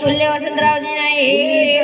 तुल्य वसंतरावजी नाही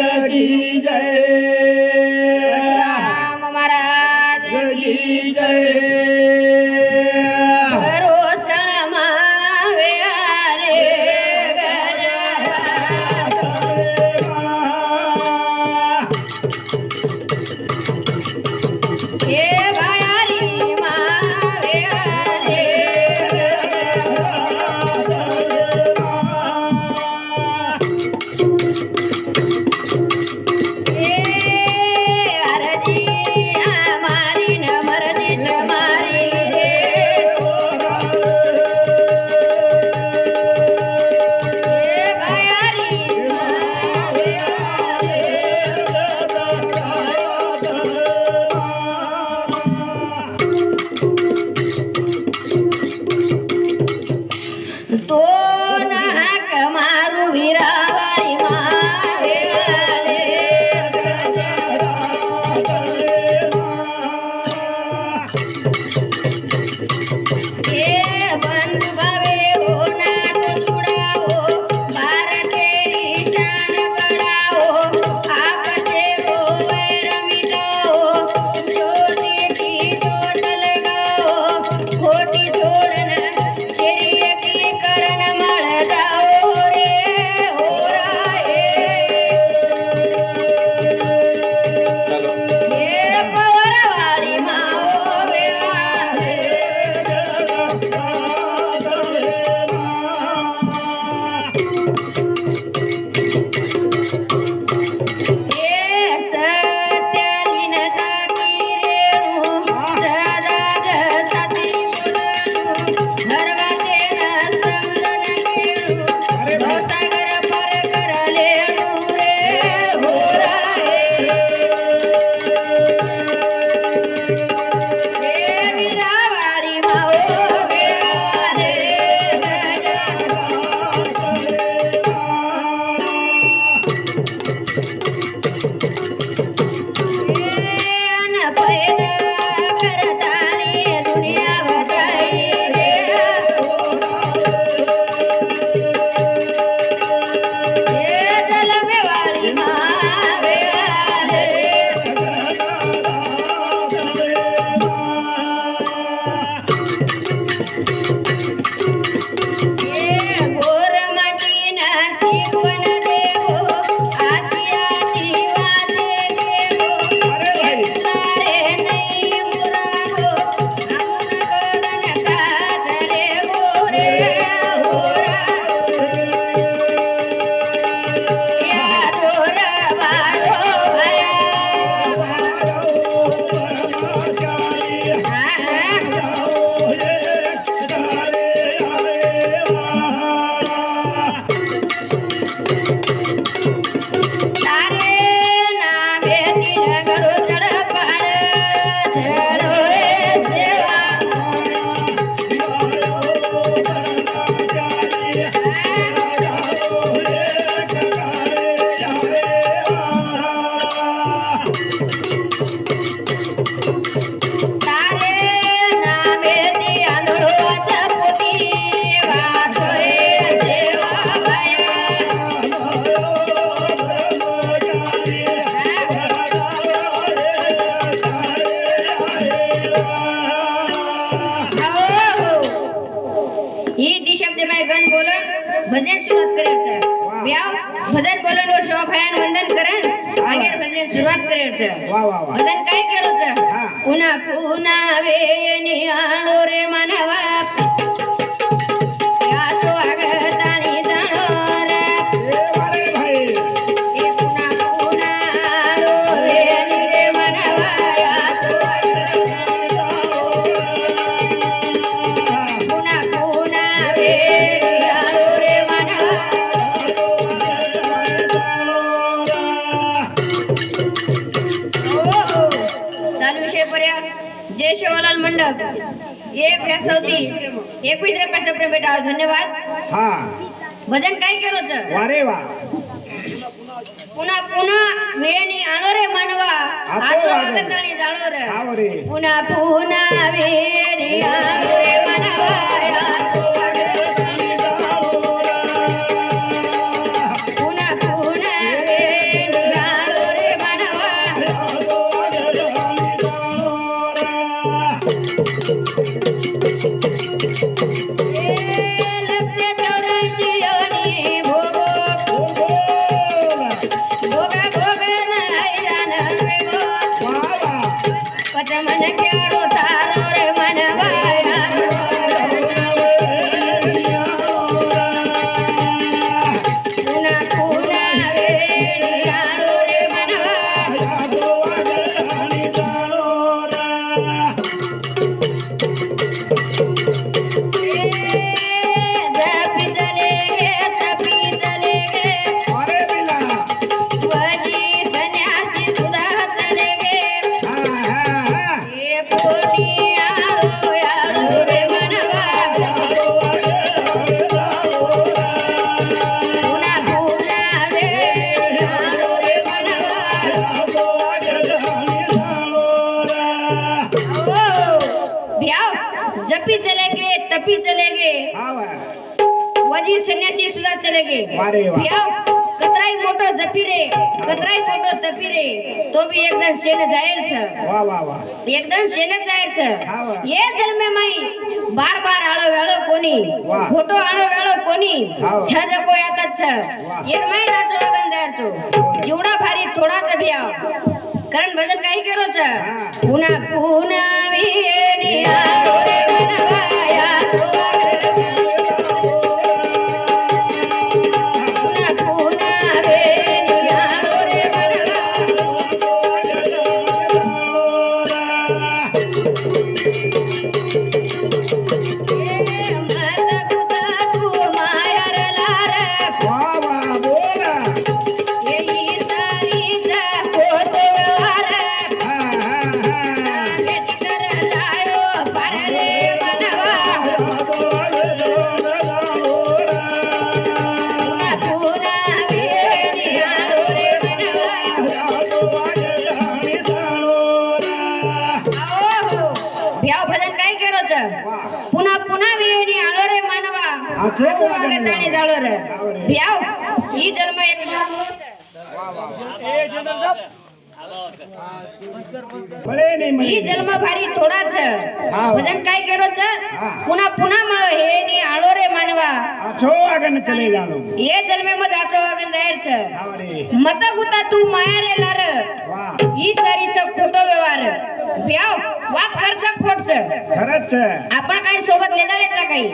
वा वा काय करूच पुन्हा पुन्हा वेणी आणू रे मनवा. जय शिवालाल मंडप ये व्यासवती एकवीस रुपयाचा प्रेम बेटा धन्यवाद. हा। भजन काय करोच वारे वा। पुन्हा पुन्हा वेणी आणो रे मानवा. आजो अगतळी जाणो रे. पुन्हा पुन्हा वेणी आणो रे मानवा. जपी चले गए तपी चले गए वजी सन्यासी सुधा चले गए कतराई फोटो जपी रे कतराई फोटो जपी रे। तो भी एकदम शेन जाहिर छ। एकदम शेन जाहिर छ। ये जन्मे माई बार बार आलो वेळो कोनी फोटो आलो वेळो कोनी छ जको यात छ। ये माई ना जोगन जाहिर भारी थोड़ा भारी भी आओ करण भजन काही केरोच पुना पुन्हा वेणी आळो ಮಗ ತಾಣಿ ದಾಳೋರ ಯಾವ ಈ ಜನ್ಮ ಈ जन्म भारी थोडाच भजन काय करोच पुन्हा पुन्हा मळ हे नी आळो रे मानवा. आछो अगन चले जालो. ये जन्मे मज आछो अगन जायच मत गुता तू माया रे लार. ही सारीचा खोटो व्यवहार खर्च? आपण काही सोबत लेदारेचा काही?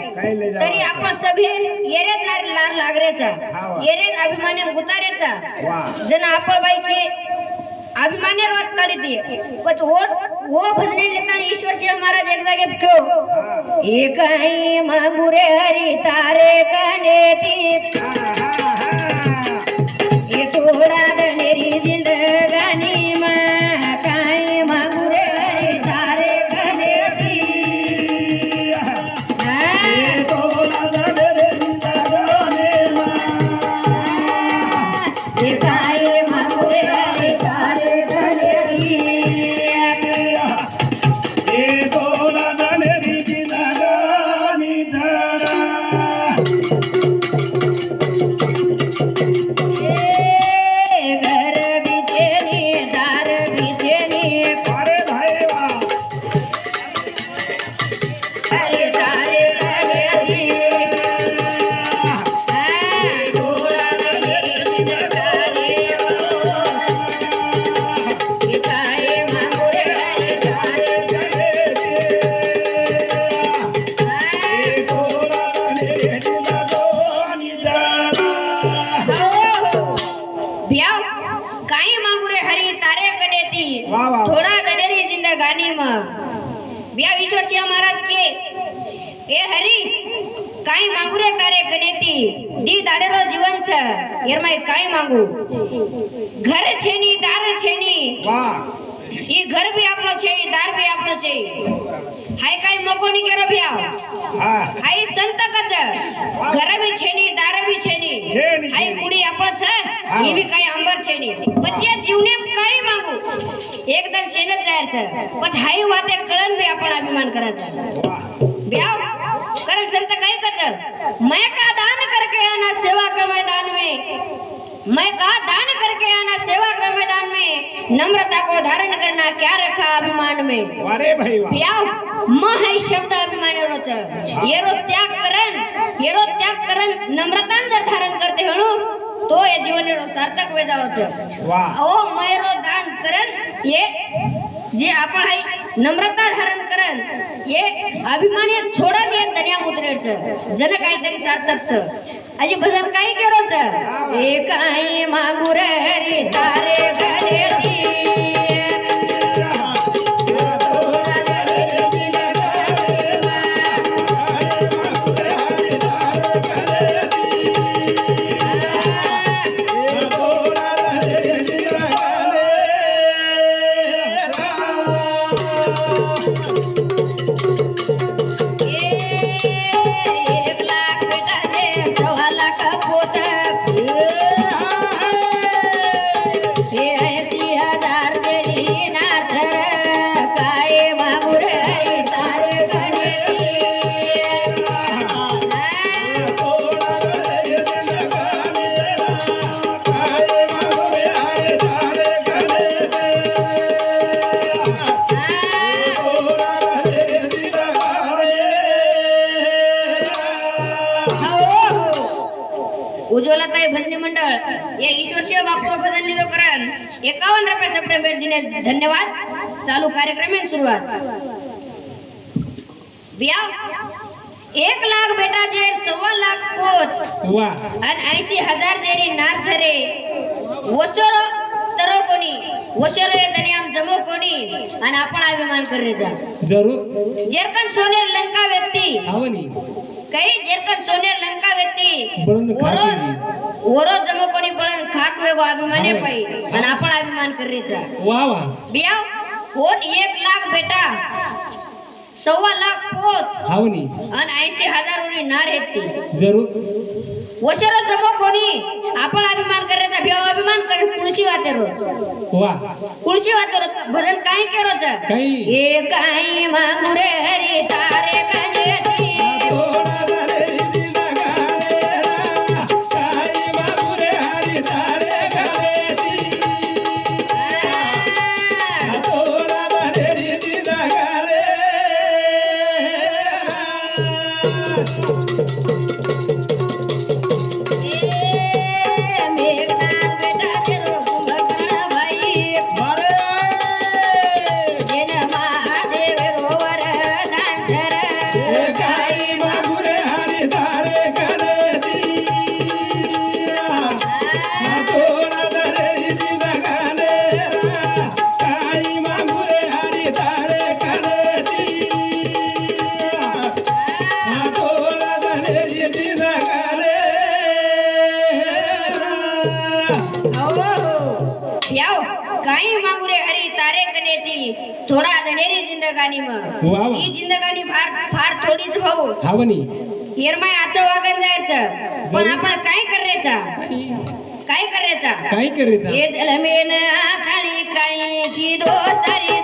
तरी आपण सभी येरेत लार लागरेचा. येरेत अभिमान उतारेचा जण आपण बाईचे अभिमान्य रोज काढते. पण हो हो भजने लेताना ईश्वर शिव महाराज एक जागे ठेव. एक मागुरे हरी तारे कने ती काही मागुरे हरी तारे गणेती थोडा गणेरी जिंद गाणी मिया विश्वास या महाराज के ए हरी काही मागुरे तारे गणेती दी दाडे रो जीवन छ यर मै काही मागु घर छेनी दार छेनी वा ई घर भी आपलो छे ई दार भी आपलो छे हाय काही मको नी केरो भया हां हाय संत कच घर भी छेनी दार भी छेनी हाय कुडी आपा छ ई भी काही पडली पण या जीवने काही मागू एकदम शेणच जाहीर झालं. पण हाई वाते कळण बी आपण अभिमान करायचा. ब्याव कारण काय कचल मैं का दान करके आना सेवा कर मैं दान में मैं का दान करके आना सेवा कर मैदान में। नम्रता को धारण करना क्या रखा अभिमान में? वारे भाई वाह। ब्याह म है शब्द अभिमान रोच येरो त्याग करन येरो त्याग करन नम्रता जर धारण करते हणो तो ये जीवन एरो सार्थक वे जाव છે वाह अहो मैरो दान करन ये जे आपण हाय नम्रता धारण करन. ये अभिमानी छोडन ये दर्या उतरेड छ जन काहीतरी सार्थक छ अजी भजन काय केरो छ एक आई मागुर तारे घरेती भेट दिने धन्यवाद. चालू कार्यक्रम सुरुवात. एक लाख बेटा जे सव्वा लाख पोत. आणि ऐंशी हजार जेरी नार छरे वसर तरो कोणी? वसर येतानी आम जमो कोणी? आणि आपण अभिमान करायचा जरूर. जेरकन सोनेर लंका व्यक्ती. आवनी. काही जेरकन सोनेर लंका खाक ओरो ओरो जमो कोणी बळन खाक वेगो अभिमाने पाई आणि आपण अभिमान करायचा वा वा बिया कोण एक लाख बेटा सव्वा लाख पोत। आवनी आणि ऐंशी हजार उडी नार आहेत ती जरूर। वशर जमो कोणी आपण अभिमान करायचा भेव अभिमान करे कुळशी वाते रोज। वा कुळशी वाते रोज भजन काय के रोज काही हे काही मागुरे जिंदगानी फार फार थोडीच भाऊ. आवनी येरमाय आचं वागण जायचं. पण आपण काय करायचा? काय करायचा? काय करीत हे जलमेन आथाळी काही की दो सारी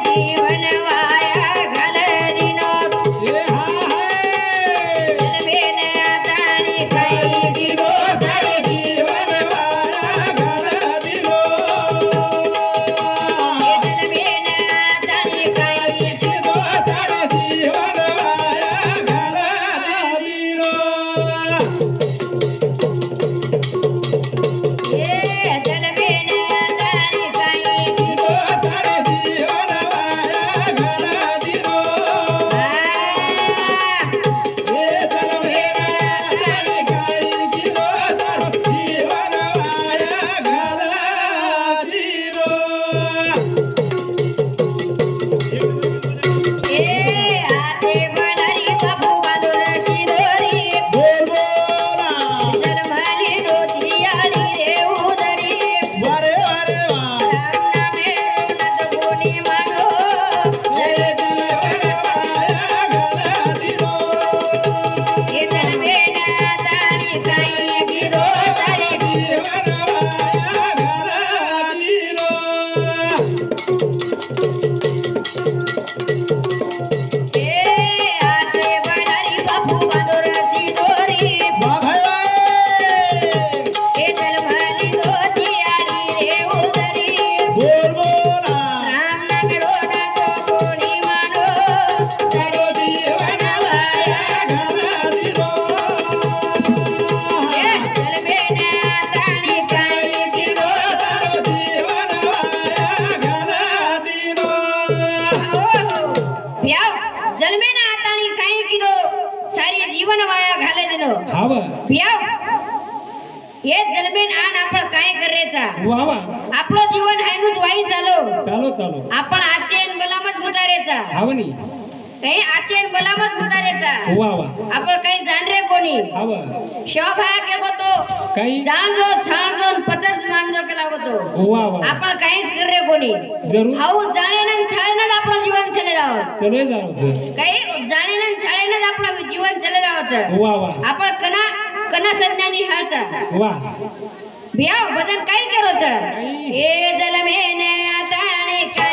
हे जन्मेन आण आपण काय करायचा? आपलं जीवन हायनुच वाई झालो. चालो चालो. आपण आचेन बलामत गुजारायचा. काही आचेन बलामत गुजारायचा. आपण काही जाण रे कोणी? शिवभाया के गोतो काही जाण जो छाण जो न पचस मानजो केला वा आपण काहीच कर कोणी. हाऊ जाणेनं छाळेनं आपलं जीवन चले जावं. काही जाणेनं छाळेनं आपलं जीवन चले जावचं. आपण कना कना संज्ञानी हाचा वा. बिया भजन काय करोच हे जलमेन आता आणि काय